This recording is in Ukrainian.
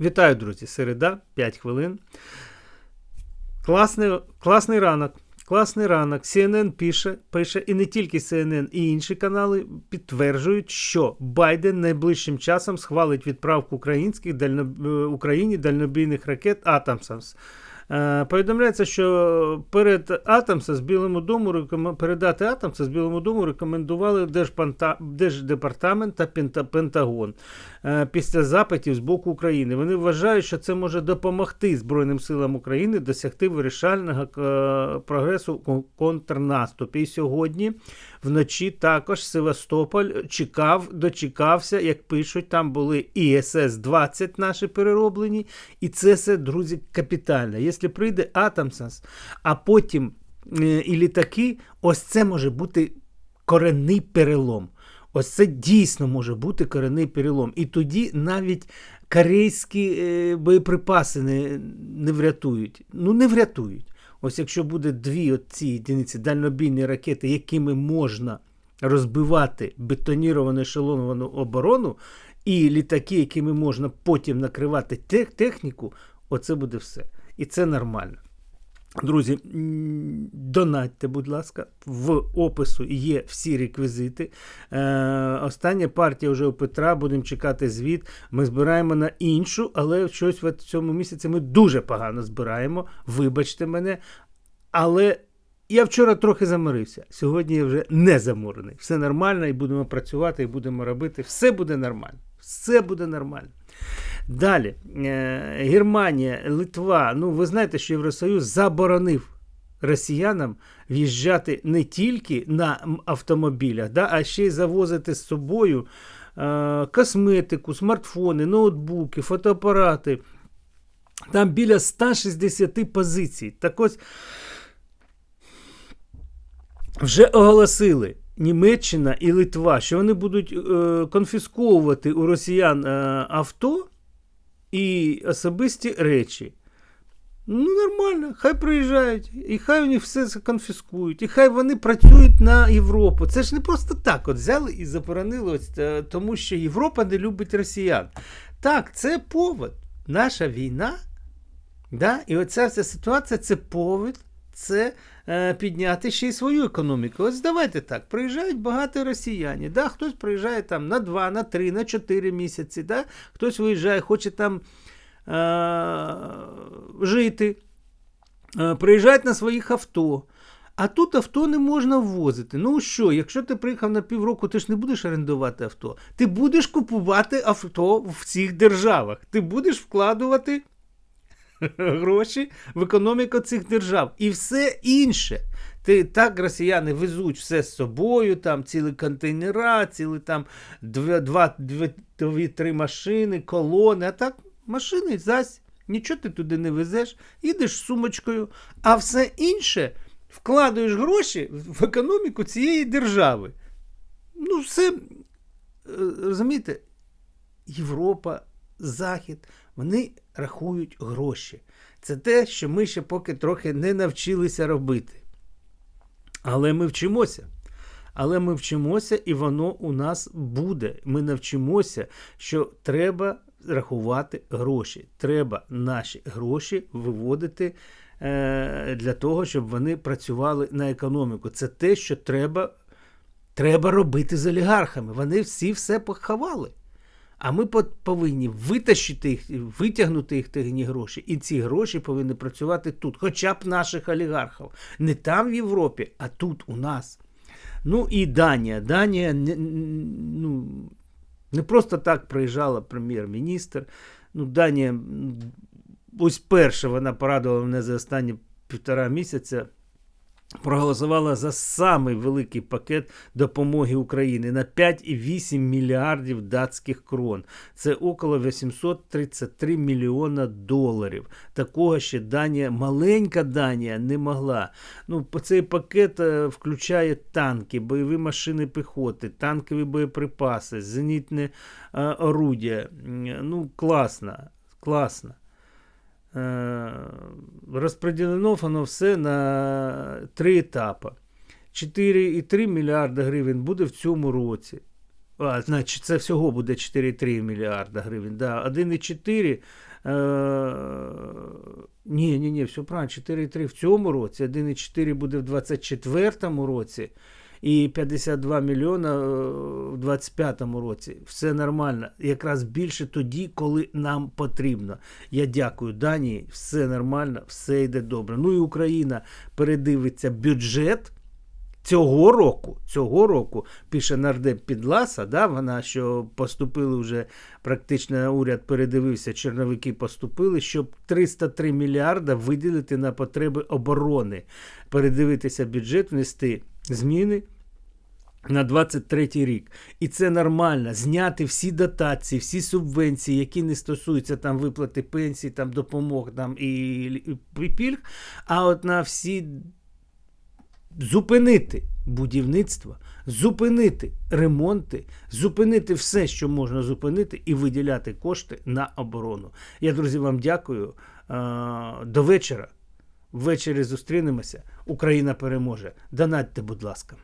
Вітаю, друзі! Середа, 5 хвилин. Класний, класний ранок. Класний ранок. CNN пише, пише, і не тільки CNN, і інші канали підтверджують, що Байден найближчим часом схвалить відправку українських дально, е, Україні дальнобійних ракет Атамсамс. Е, Повідомляється, що перед Атомса з Білому Дому передати Атомса з Білому Дому рекомендували. Держдепартамент та Пентагон е, після запитів з боку України. Вони вважають, що це може допомогти Збройним силам України досягти вирішального е, прогресу контрнаступі. І сьогодні вночі також Севастополь чекав, дочекався, як пишуть, там були ІСС-20 наші перероблені, і це все, друзі, капітально. Якщо прийде Атомсас, а потім е, і літаки, ось це може бути коренний перелом. Ось це дійсно може бути коренний перелом. І тоді навіть корейські е, боєприпаси не, не врятують. Ну, не врятують. Ось якщо буде дві ці єдиниці дальнобійні ракети, якими можна розбивати бетоніровану ешелоновану оборону, і літаки, якими можна потім накривати тех- техніку, оце буде все. І це нормально. Друзі, донатьте, будь ласка, в опису є всі реквізити. Е, остання партія вже у Петра, будемо чекати звіт. Ми збираємо на іншу, але щось в цьому місяці ми дуже погано збираємо. Вибачте мене. Але я вчора трохи заморився. Сьогодні я вже не заморений. Все нормально, і будемо працювати, і будемо робити. Все буде нормально. Все буде нормально. Далі, е, Германія, Литва. Ну, ви знаєте, що Євросоюз заборонив росіянам в'їжджати не тільки на автомобілях, да, а ще й завозити з собою е, косметику, смартфони, ноутбуки, фотоапарати. Там біля 160 позицій. Так ось вже оголосили Німеччина і Литва, що вони будуть е, конфісковувати у росіян е, авто і особисті речі. Ну, нормально, хай приїжджають, і хай них все конфіскують, і хай вони працюють на Європу. Це ж не просто так от взяли і заборонили, е, тому що Європа не любить росіян. Так, це повод. Наша війна. Да? І оця вся ситуація це повод це е, підняти ще й свою економіку. Ось давайте так. Приїжджають багато росіяни. Да? Хтось приїжджає там на 2, на 3, на 4 місяці. Да? Хтось виїжджає, хоче там е, жити. Е, приїжджають на своїх авто. А тут авто не можна ввозити. Ну що, якщо ти приїхав на півроку, ти ж не будеш орендувати авто. Ти будеш купувати авто в цих державах. Ти будеш вкладувати гроші в економіку цих держав. І все інше. Ти, так росіяни везуть все з собою, там цілі контейнера, цілі там дві, два, дві, дві, три машини, колони. А так машини зась, нічого ти туди не везеш, їдеш сумочкою, а все інше вкладаєш гроші в економіку цієї держави. Ну, все, е, розумієте, Європа, Захід, вони рахують гроші. Це те, що ми ще поки трохи не навчилися робити. Але ми вчимося. Але ми вчимося, і воно у нас буде. Ми навчимося, що треба рахувати гроші. Треба наші гроші виводити е, для того, щоб вони працювали на економіку. Це те, що треба, треба робити з олігархами. Вони всі все поховали. А ми повинні витащити їх, витягнути їх тих гроші, і ці гроші повинні працювати тут, хоча б наших олігархів. Не там в Європі, а тут у нас. Ну і Данія. Данія ну, не просто так приїжджала прем'єр-міністр. Ну, Данія, ось перша вона порадувала мене за останні півтора місяця. Проголосувала за самий великий пакет допомоги Україні на 5,8 мільярдів датських крон. Це около 833 мільйона доларів. Такого ще Данія, маленька Данія не могла. Ну, цей пакет е, включає танки, бойові машини піхоти, танкові боєприпаси, зенітне е, орудя. Ну, класно, класно. Розподілено воно все на три етапи. 4,3 мільярда гривень буде в цьому році. А, значить, це всього буде 4,3 мільярда гривень. Да, 1,4. Е, ні, ні, ні, все правильно, 4,3 в цьому році, 1,4 буде в 2024 році. І 52 мільйона е, в 25-му році. Все нормально. Якраз більше тоді, коли нам потрібно. Я дякую Данії. Все нормально, все йде добре. Ну і Україна передивиться бюджет цього року, цього року пише нардеп Підласа, да, вона що поступили вже практично уряд передивився, черновики поступили, щоб 303 мільярда виділити на потреби оборони, передивитися бюджет, внести зміни. На 23 рік. І це нормально. Зняти всі дотації, всі субвенції, які не стосуються там виплати пенсій, там допомог там і, і пільг. А от на всі зупинити будівництво, зупинити ремонти, зупинити все, що можна зупинити, і виділяти кошти на оборону. Я, друзі, вам дякую. До вечора. Ввечері зустрінемося. Україна переможе. Донатьте, будь ласка.